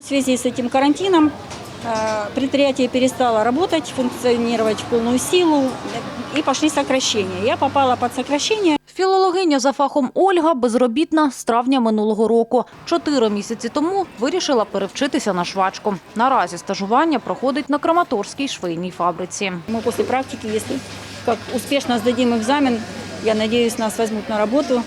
В связи с этим карантином э, предприятие перестало работать, функционировать в полную силу э, и пошли сокращения. Я попала под сокращение. Філологиня за фахом Ольга безробітна з травня минулого року. Чотири місяці тому вирішила перевчитися на швачку. Наразі стажування проходить на Краматорській швейній фабриці. Мы после практики, если как успешно сдадим экзамен, я надеюсь, нас возьмут на работу.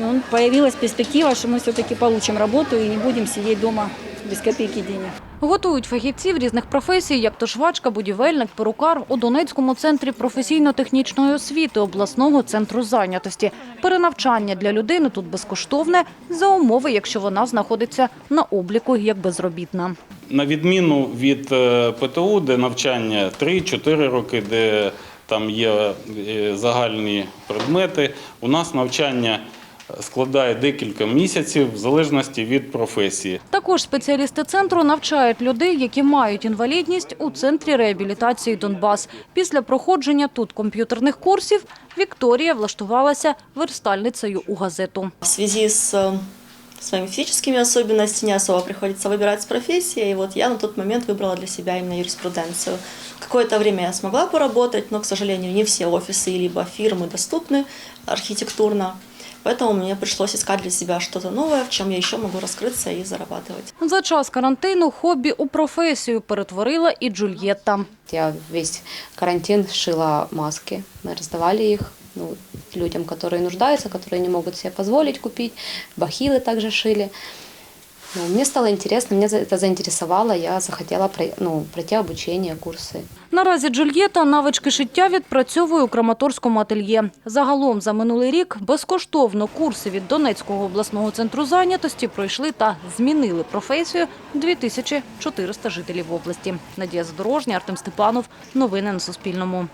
Ну, появилась перспектива, что мы все-таки получим работу и не будем сидеть дома без копейки денег. Готують фахівців різних професій, як то швачка, будівельник, перукар у Донецькому центрі професійно-технічної освіти обласного центру зайнятості. Перенавчання для людини тут безкоштовне за умови, якщо вона знаходиться на обліку як безробітна. На відміну від е, ПТУ, де навчання 3-4 роки, де там є е, загальні предмети, у нас навчання складає декілька місяців в залежності від професії. Також спеціалісти центру навчають людей, які мають інвалідність у центрі реабілітації Донбас. Після проходження тут комп'ютерних курсів Вікторія влаштувалася верстальницею у газету. В связи с э, своими физическими особенностями не особо приходится выбирать с профессией. И вот я на тот момент выбрала для себя именно юриспруденцию. Какое-то время я смогла поработать, но, к сожалению, не все офисы либо фирмы доступны архитектурно. Поэтому мне пришлось искать для себя что-то новое, в чем я еще могу раскрыться и зарабатывать. За час карантину хобі у професію перетворила і Джульєтта. Я весь карантин шила маски. Мы раздавали их ну, людям, которые нуждаются, которые не могут себе позволить купить. Бахилы также шили. Ну, мне стало интересно, меня за- это заинтересовало, я захотела прой- ну, пройти обучение, курсы. Наразі Джульєта навички шиття відпрацьовує у Краматорському ательє. Загалом за минулий рік безкоштовно курси від Донецького обласного центру зайнятості пройшли та змінили професію 2400 жителів області. Надія Задорожня, Артем Степанов. Новини на Суспільному.